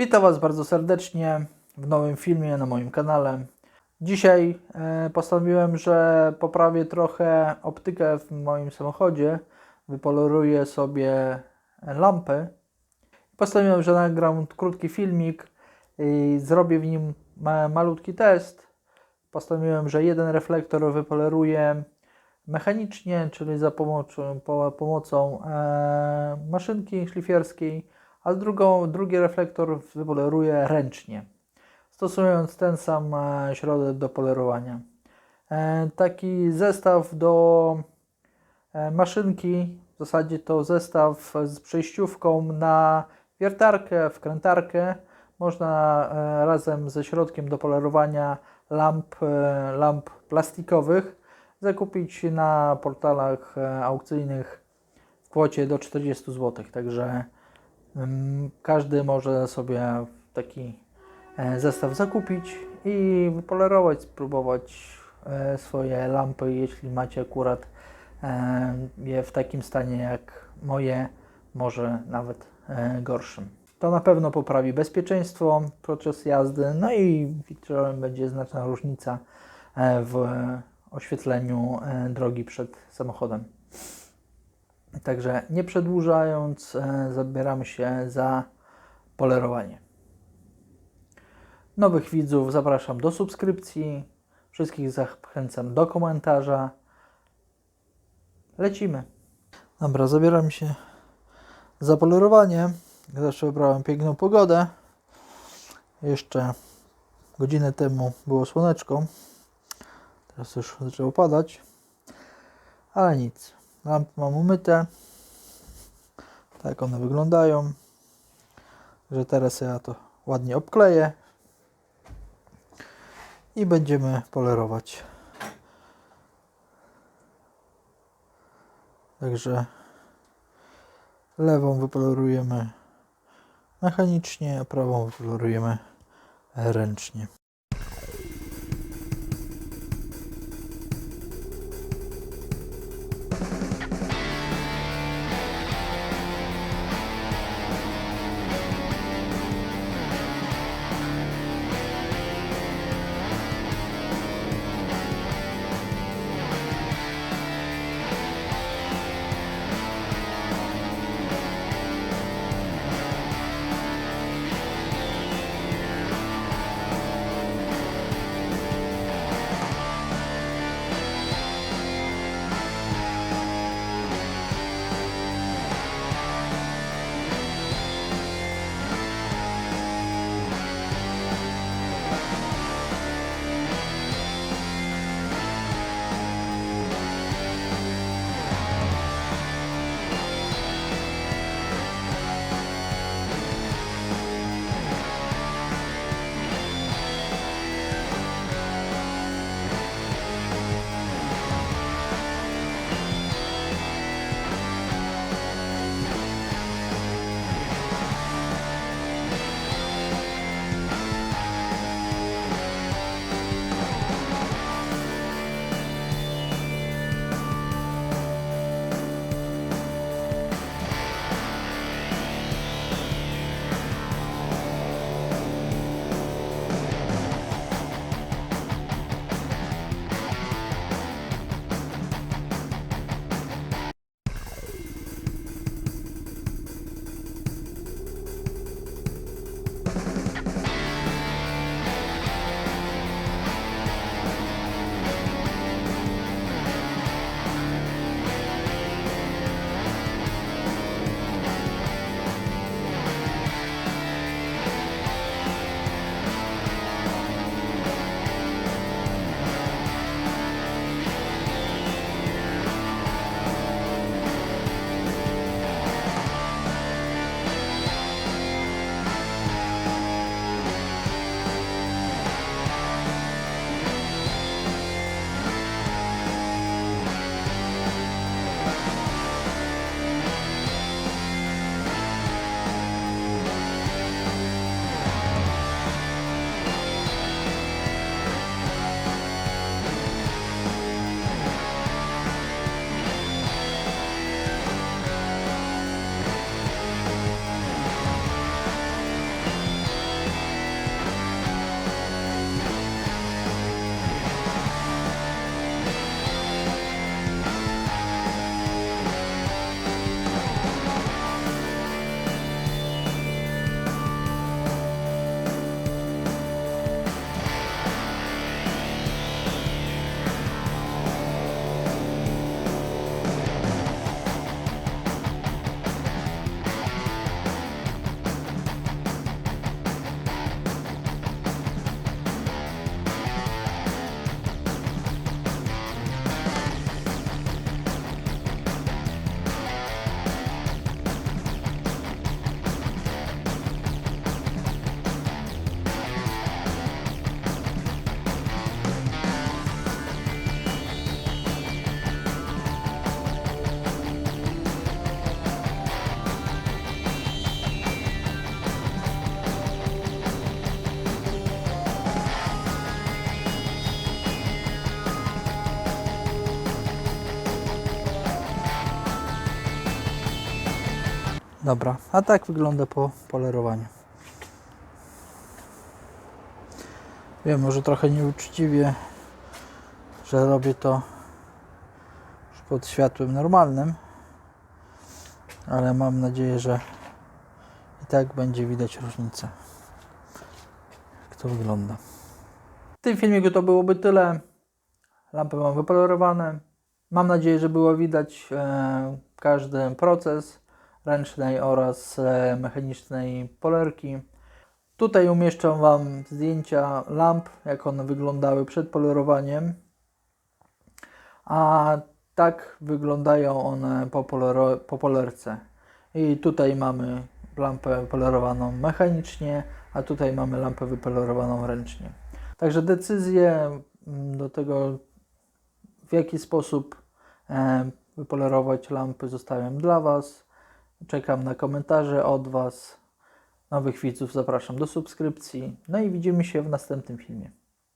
Witam Was bardzo serdecznie w nowym filmie na moim kanale. Dzisiaj e, postanowiłem, że poprawię trochę optykę w moim samochodzie. Wypoleruję sobie lampy. Postanowiłem, że nagram krótki filmik i zrobię w nim ma, malutki test. Postanowiłem, że jeden reflektor wypoleruję mechanicznie, czyli za pomocą, po, pomocą e, maszynki szlifierskiej, a drugą, drugi reflektor wypoleruję ręcznie, stosując ten sam e, środek do polerowania. E, taki zestaw do e, maszynki, w zasadzie to zestaw z przejściówką na wiertarkę, wkrętarkę. Można razem ze środkiem do polerowania lamp, lamp plastikowych zakupić na portalach aukcyjnych w kwocie do 40 zł. Także każdy może sobie taki e, zestaw zakupić i wypolerować, spróbować e, swoje lampy, jeśli macie akurat e, je w takim stanie jak moje, może nawet gorszym. To na pewno poprawi bezpieczeństwo podczas jazdy, no i wieczorem będzie znaczna różnica w oświetleniu drogi przed samochodem. Także nie przedłużając, e, zabieramy się za polerowanie. Nowych widzów zapraszam do subskrypcji, wszystkich zachęcam do komentarza. Lecimy. Dobra, zabieram się za polerowanie. Zawsze wybrałem piękną pogodę. Jeszcze godzinę temu było słoneczko. Teraz już zaczęło padać. Ale nic. Lampy mam umyte. Tak one wyglądają. Że teraz ja to ładnie obkleję. I będziemy polerować. Także lewą wypolerujemy mechanicznie, a prawą wypolerujemy ręcznie. Dobra, a tak wygląda po polerowaniu. Wiem, może trochę nieuczciwie, że robię to pod światłem normalnym, ale mam nadzieję, że i tak będzie widać różnicę, jak to wygląda. W tym filmiku to byłoby tyle. Lampy mam wypolerowane. Mam nadzieję, że było widać e, każdy proces ręcznej oraz e, mechanicznej polerki. Tutaj umieszczę Wam zdjęcia lamp, jak one wyglądały przed polerowaniem. A tak wyglądają one po, polero, po polerce. I tutaj mamy lampę polerowaną mechanicznie, a tutaj mamy lampę wypolerowaną ręcznie. Także decyzję mm, do tego, w jaki sposób e, wypolerować lampy, zostawiam dla Was. Czekam na komentarze od Was. Nowych widzów zapraszam do subskrypcji. No i widzimy się w następnym filmie.